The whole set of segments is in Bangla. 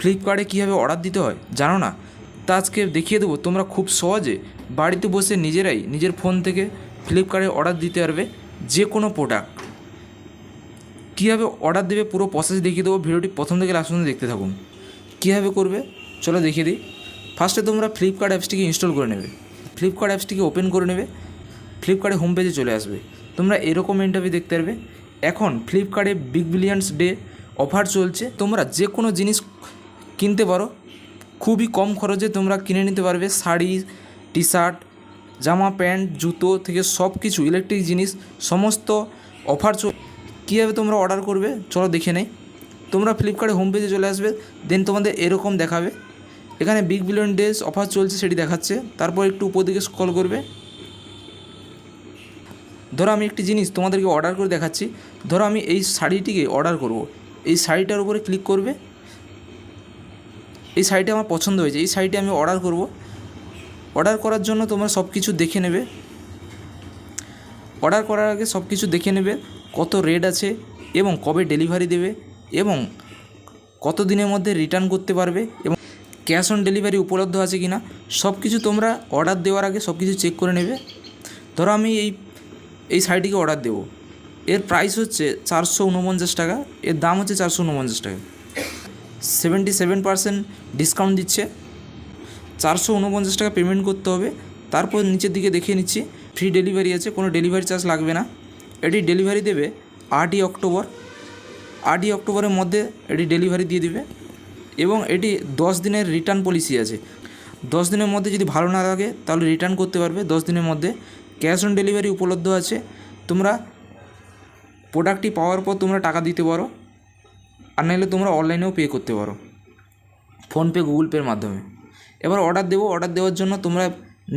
ফ্লিপকার্টে কীভাবে অর্ডার দিতে হয়? জানো না? তা আজকে দেখিয়ে দেবো। তোমরা খুব সহজে বাড়িতে বসে নিজেরাই নিজের ফোন থেকে ফ্লিপকার্টে অর্ডার দিতে পারবে যে কোনো প্রোডাক্ট কীভাবে অর্ডার দেবে পুরো প্রসেস দেখিয়ে দেবো। ভিডিওটি প্রথম থেকে লাস্ট পর্যন্ত দেখতে থাকুন। কীভাবে করবে? চলো দেখিয়ে দিই। ফার্স্টে তোমরা ফ্লিপকার্ট অ্যাপসটিকে ইনস্টল করে নেবে। ফ্লিপকার্ট অ্যাপসটিকে ওপেন করে নেবে। ফ্লিপকার্টে হোম পেজে চলে আসবে। তোমরা এরকম ইন্টারভিউ দেখতে পারবে। এখন ফ্লিপকার্টে বিগ বিলিয়ন্স ডে অফার চলছে। তোমরা যে কোনো জিনিস কিনতে পারো। খুবই কম খরচে তোমরা কিনে নিতে পারবে। শাড়ি টি শার্ট জামা, প্যান্ট, জুতো থেকে সব কিছু ইলেকট্রিক জিনিস, সমস্ত অফার চল কীভাবে তোমরা অর্ডার করবে? চলো দেখে নেই। তোমরা ফ্লিপকার্টে হোম পেজে চলে আসবে দেন তোমাদের এরকম দেখাবে। এখানে বিগ বিলিয়ন ডেজ অফার চলছে, সেটি দেখাচ্ছে। তারপর একটু উপর দিকে স্ক্রল করবে। ধরো আমি একটি জিনিস তোমাদেরকে অর্ডার করে দেখাচ্ছি। ধরো আমি এই শাড়িটিকে অর্ডার করব। এই শাড়িটার উপরে ক্লিক করবে। এই শাড়িটা আমার পছন্দ হয়েছে। এই শাড়িটি আমি অর্ডার করব। অর্ডার করার জন্য তোমরা সব কিছু দেখে নেবে। অর্ডার করার আগে সব কিছু দেখে নেবে, কত রেট আছে এবং কবে ডেলিভারি দেবে এবং কত দিনের মধ্যে রিটার্ন করতে পারবে এবং ক্যাশ অন ডেলিভারি উপলব্ধ আছে কি না সব কিছু তোমরা অর্ডার দেওয়ার আগে সব কিছু চেক করে নেবে। ধরো আমি এই এই শাড়িটিকে অর্ডার দেবো। এর প্রাইস হচ্ছে চারশো উনপঞ্চাশ টাকা, এর দাম হচ্ছে চারশো উনপঞ্চাশ টাকা। সেভেন্টি সেভেন পার্সেন্ট ডিসকাউন্ট দিচ্ছে। চারশো উনপঞ্চাশ টাকা পেমেন্ট করতে হবে। তারপর নিচের দিকে দেখিয়ে নিচ্ছি ফ্রি ডেলিভারি আছে, কোনো ডেলিভারি চার্জ লাগবে না। এটি ডেলিভারি দেবে আটই অক্টোবর। আটই অক্টোবরের মধ্যে এটি ডেলিভারি দিয়ে দিবে। এবং এটি দশ দিনের রিটার্ন পলিসি আছে। দশ দিনের মধ্যে যদি ভালো না লাগে তাহলে রিটার্ন করতে পারবে। দশ দিনের মধ্যে ক্যাশ অন ডেলিভারি উপলব্ধ আছে। তোমরা প্রোডাক্টটি পাওয়ার পর তোমরা টাকা দিতে পারো। আর নাহলে তোমরা অনলাইনেও পে করতে পারো। ফোনপে গুগল পের মাধ্যমে। এবার অর্ডার দেবো অর্ডার দেওয়ার জন্য তোমরা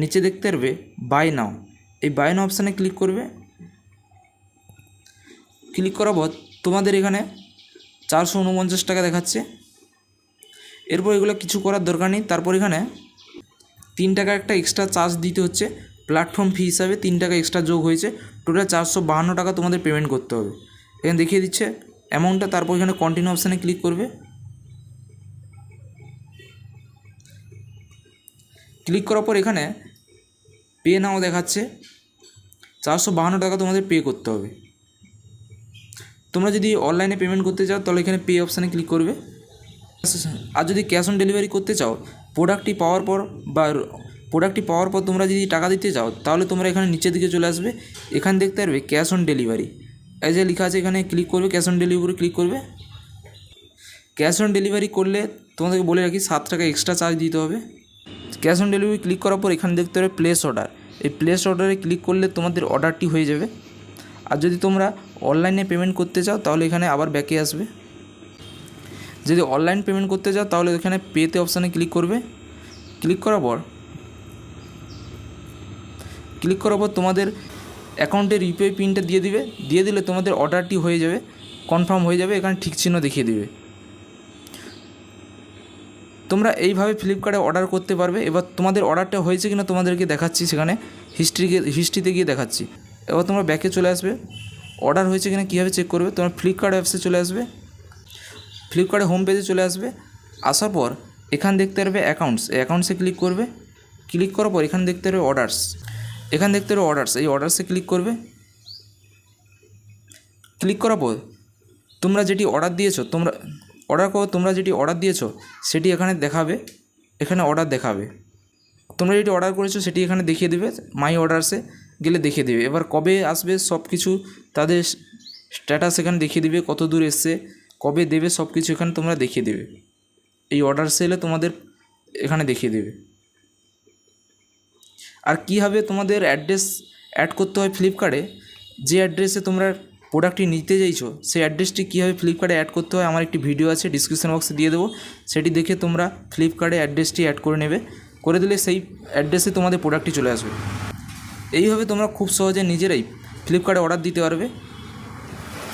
নিচে দেখতে পারবে বাই নাও এই বাই নাও অপশানে ক্লিক করবে। ক্লিক করার পর তোমাদের এখানে চারশো উনপঞ্চাশ টাকা দেখাচ্ছে। এরপর এগুলো কিছু করার দরকার নেই। তারপর এখানে তিন টাকা একটা এক্সট্রা চার্জ দিতে হচ্ছে। প্ল্যাটফর্ম ফি হিসাবে তিন টাকা এক্সট্রা যোগ হয়েছে। টোটাল চারশো বাহান্ন টাকা তোমাদের পেমেন্ট করতে হবে। এখানে দেখিয়ে দিচ্ছে অ্যামাউন্টটা তারপর এখানে কন্টিনিউ অপশানে ক্লিক করবে। ক্লিক করার পর এখানে পে নাও দেখাচ্ছে। চারশো বাহান্ন টাকা তোমাদের পে করতে হবে। তোমরা যদি অনলাইনে পেমেন্ট করতে চাও, তাহলে এখানে পে অপশানে ক্লিক করবে। আর যদি ক্যাশ অন ডেলিভারি করতে চাও প্রোডাক্টটি পাওয়ার পর বা প্রোডাক্টটি পাওয়ার পর তোমরা যদি টাকা দিতে চাও, তাহলে তোমরা এখানে নিচের দিকে চলে আসবে। এখানে দেখতে পারবে ক্যাশ অন ডেলিভারি এই যে লেখা আছে এখানে ক্লিক করবে ক্যাশ অন ডেলিভারি ক্লিক করবে। ক্যাশ অন ডেলিভারি করলে তোমাদেরকে বলে রাখি, সাত টাকা এক্সট্রা চার্জ দিতে হবে। ক্যাশ অন ডেলিভারি ক্লিক করার পর এখানে দেখতে হবে প্লেস অর্ডার এই প্লেস অর্ডারে ক্লিক করলে তোমাদের অর্ডারটি হয়ে যাবে। আর যদি তোমরা অনলাইনে পেমেন্ট করতে চাও, তাহলে এখানে আবার ব্যাকে আসবে। যদি অনলাইন পেমেন্ট করতে চাও, তাহলে এখানে পেতে অপশানে ক্লিক করবে। ক্লিক করার পর ক্লিক করার পর তোমাদের অ্যাকাউন্টের ইউপিআই পিনটা দিয়ে দিবে, দিয়ে দিলে তোমাদের অর্ডারটি হয়ে যাবে, কনফার্ম হয়ে যাবে, এখানে ঠিক চিহ্ন দেখিয়ে দিবে। তোমরা এইভাবে ফ্লিপকার্টে অর্ডার করতে পারবে, এবার তোমাদের অর্ডারটা হয়েছে কিনা তোমাদেরকে দেখাচ্ছি সেখানে হিস্ট্রিকে হিস্ট্রিতে গিয়ে দেখাচ্ছি। এবার তোমরা ব্যাকে চলে আসবে, অর্ডার হয়েছে কিনা কীভাবে চেক করবে, তোমরা ফ্লিপকার্ট অ্যাপসে চলে আসবে ফ্লিপকার্টে হোম পেজে চলে আসবে, আসার পর এখানে দেখতে পারবে অ্যাকাউন্টস অ্যাকাউন্টসে ক্লিক করবে ক্লিক করার পর এখানে দেখতে পারবে অর্ডার্স এখানে দেখতে পারবে অর্ডার্স এই অর্ডার্সে ক্লিক করবে। ক্লিক করার পর তোমরা যেটি অর্ডার দিয়েছ, তোমরা অর্ডার করো তোমরা যেটি অর্ডার দিয়েছ, সেটি এখানে দেখাবে, এখানে অর্ডার দেখাবে। তোমরা যেটি অর্ডার করেছ, সেটি এখানে দেখিয়ে দেবে মাই অর্ডারসে গেলে দেখিয়ে দেবে। এবার কবে আসবে সব কিছু তাদের স্ট্যাটাস এখানে দেখিয়ে দেবে, কত দূর এসছে, কবে দেবে সব কিছু এখানে তোমরা দেখিয়ে দেবে। এই অর্ডার এলে তোমাদের এখানে দেখিয়ে দেবে। আর কীভাবে তোমাদের অ্যাড্রেস অ্যাড করতে হয় ফ্লিপকার্টে যে অ্যাড্রেসে তোমরা প্রোডাক্টটি নিতে চাইছো, সেই অ্যাড্রেসটি কীভাবে ফ্লিপকার্টে অ্যাড করতে হয়? আমার একটি ভিডিও আছে ডিসক্রিপশন বক্সে দিয়ে দেবো। সেটি দেখে তোমরা ফ্লিপকার্টে অ্যাড্রেসটি অ্যাড করে নেবে। করে দিলে সেই অ্যাড্রেসে তোমাদের প্রোডাক্টটি চলে আসবে। এইভাবে তোমরা খুব সহজে নিজেরাই ফ্লিপকার্টে অর্ডার দিতে পারবে।